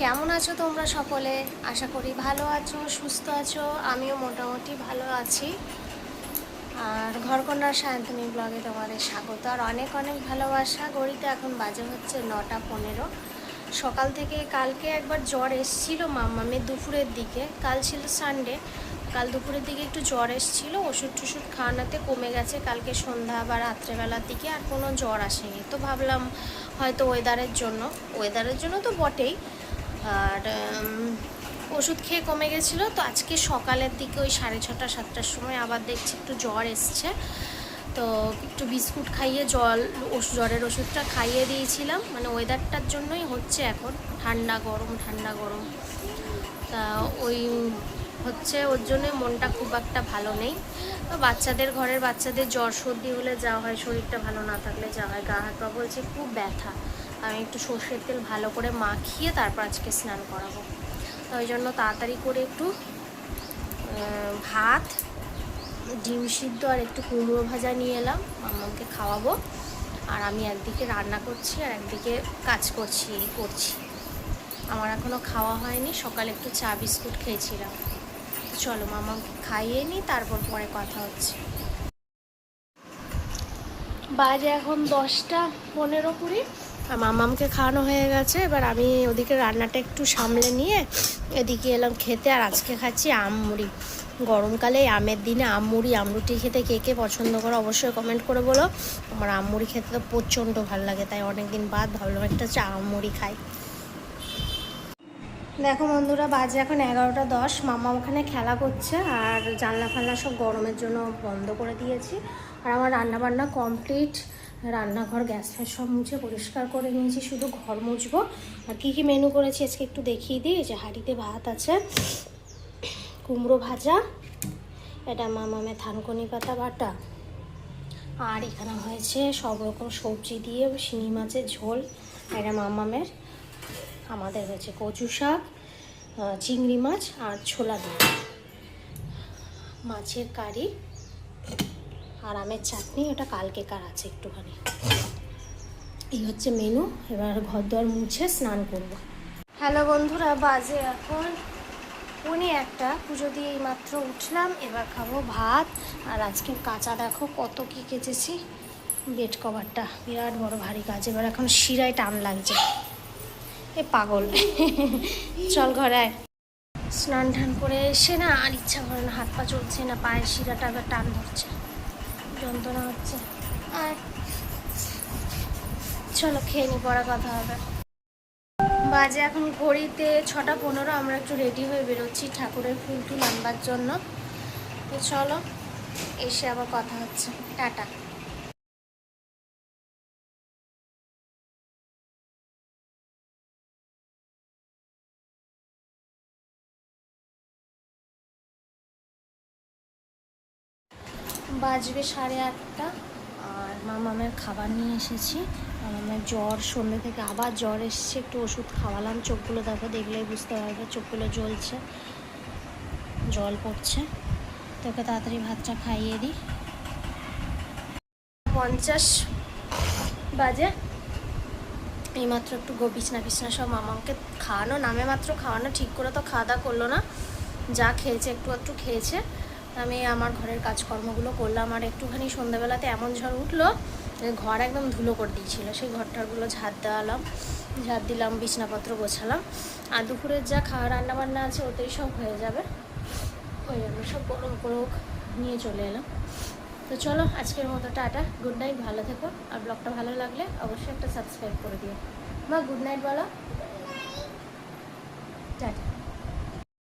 কেমন আছো তোমরা সকলে? আশা করি ভালো আছো, সুস্থ আছো, আমিও মোটামুটি ভালো আছি। আর ঘরকন্যার সায়ন্তনী ব্লগে তোমাদের স্বাগত। আর অনেক অনেক ভালোবাসা। গড়িতে এখন বাজে হচ্ছে নটা পনেরো। সকাল থেকে কালকে একবার জ্বর এসছিল মাম্মামের দুপুরের দিকে। কাল ছিল সানডে কাল দুপুরের দিকে একটু জ্বর এসছিল। ওষুধ টষুধ খাওয়ানোতে কমে গেছে কালকে সন্ধ্যা বা রাত্রেবেলার দিকে। আর কোনো জ্বর আসেনি। তো ভাবলাম হয়তো ওয়েদারের জন্য। ওয়েদারের জন্য তো বটেই। আর ওষুধ খেয়ে কমে গেছিল। তো আজকে সকালের দিকে ওই সাড়ে ছটা, সাতটার সময় আবার দেখছি একটু জ্বর এসছে। তো একটু বিস্কুট খাইয়ে জল জ্বরের ওষুধটা খাইয়ে দিয়েছিলাম। মানে ওয়েদারটার জন্যই হচ্ছে এখন ঠান্ডা গরম ঠান্ডা গরম। তা ওই হচ্ছে ওর জন্য মনটা খুব একটা ভালো নেই। তো বাচ্চাদের ঘরের বাচ্চাদের জ্বর সর্দি হলে যা হয়, শরীরটা ভালো না থাকলে যা হয়। গা হাত পা বলছে খুব ব্যথা। আমি একটু সর্ষের তেল ভালো করে মাখিয়ে তারপর আজকে স্নান করাবো। ওই জন্য তাড়াতাড়ি করে একটু ভাত, ডিম সিদ্ধ আর একটু কুমড়ো ভাজা নিয়ে এলাম মামাকে খাওয়াবো। আর আমি একদিকে রান্না করছি আর একদিকে কাজ করছি, এই করছি। আমার এখনও খাওয়া হয়নি, সকালে একটু চা বিস্কুট খেয়েছিলাম। চলো মামাকে খাইয়ে নিই, তারপর পরে কথা হচ্ছে। বাজে এখন দশটা পনেরো কুড়ি। মামামকে খাওয়ানো হয়ে গেছে। এবার আমি ওদিকে রান্নাটা একটু সামলে নিয়ে এদিকে এলাম খেতে। আর আজকে খাচ্ছি আম মুড়ি। গরমকালে আমের দিনে আম মুড়ি আমরুটি খেতে কে কে পছন্দ করো অবশ্যই কমেন্ট করে বলো। আমার আম মুড়ি খেতে তো প্রচণ্ড ভালো লাগে, তাই অনেক দিন বাদ ভাবলাম একটা চা আম মুড়ি খাই। দেখো বন্ধুরা, বাজে এখন এগারোটা দশ। মামা ওখানে খেলা করছে আর জানলা ফাল্লা সব গরমের জন্য বন্ধ করে দিয়েছি। আর আমার রান্না বান্না কমপ্লিট রান্নাঘর, গ্যাস ফ্যাস সব মুছে পরিষ্কার করে নিয়েছি, শুধু ঘর মুছবো। আর কী কী মেনু করেছি আজকে একটু দেখিয়ে দিই যে হাঁড়িতে ভাত আছে, কুমড়ো ভাজা, এটা মামামে থানকুনি পাতা বাটা, আর এখানে হয়েছে সব রকম সবজি দিয়ে শিঙি মাছের ঝোল, এটা মামামের আমাদের হয়েছে কচু শাক চিংড়ি মাছ আর ছোলা দিয়ে। মাছের কারি আর আমের চাটনি, ওটা কালকেকার আছে একটুখানি। এই হচ্ছে মেনু এবার ঘর দর মুছে স্নান করব। হ্যালো বন্ধুরা, বাজে এখন উনি একটা। পুজো দিয়ে মাত্র উঠলাম, এবার খাব ভাত। আর আজকে কাঁচা দেখো কত কি কেচেছি। বেড কভারটা, বিরাট বড় ভারী কাজ। এবার এখন শিরায় টান লাগছে। এ পাগল। চল ঘরে। স্নান টান করে এসে না আর ইচ্ছা করে না, হাত পা চলছে না, পায়ের শিরাটা আবার টান ধরছে। যন্ত্রণা হচ্ছে। আর চলো খেয়ে নি পড়া কথা হবে। বাজে এখন ঘড়িতে ছটা পনেরো, আমরা একটু রেডি হয়ে বেরোচ্ছি ঠাকুরের ফুল টুল নামবার জন্য। তো চলো, এসে আবার কথা হচ্ছে। টাটা। বাজবে সাড়ে আটটা। আর মামামের খাবার নিয়ে এসেছি। মামামের জ্বর সন্ধ্যে থেকে আবার জ্বর এসছে। একটু ওষুধ খাওয়ালাম, চোখগুলো দেখো, দেখলেই বুঝতে পারবে, চোখগুলো জ্বলছে। জল পড়ছে। তোকে তাড়াতাড়ি ভাতটা খাইয়ে দিই। পঞ্চাশ বাজে। এইমাত্র একটু বিছনা বিছনা সব মামাকে খাওয়ানো, নামে মাত্র খাওয়ানো, ঠিক করে তো খাওয়া দাওয়া করল না। যা খেয়েছে, একটু একটু খেয়েছে। আমি আমার ঘরের কাজকর্মগুলো করলাম আর একটুখানি সন্ধ্যাবেলাতে এমন ঝড় উঠল যে ঘর একদম ধুলো করে দিয়েছিলো। সেই ঘরটারগুলো ঝাড় দেওয়ালাম ঝাড় দিলাম বিছনাপত্র গোছালাম আর দুপুরের যা খাওয়া রান্না বান্না আছে ওতেই সব হয়ে যাবে। ওই জন্য সব গরম করে নিয়ে চলে এলাম। তো চলো আজকের মতো টাটা গুড নাইট ভালো থেকো আর ব্লগটা ভালো লাগলে অবশ্যই একটা সাবস্ক্রাইব করে দিও। মা গুড নাইট বলো। টাটা।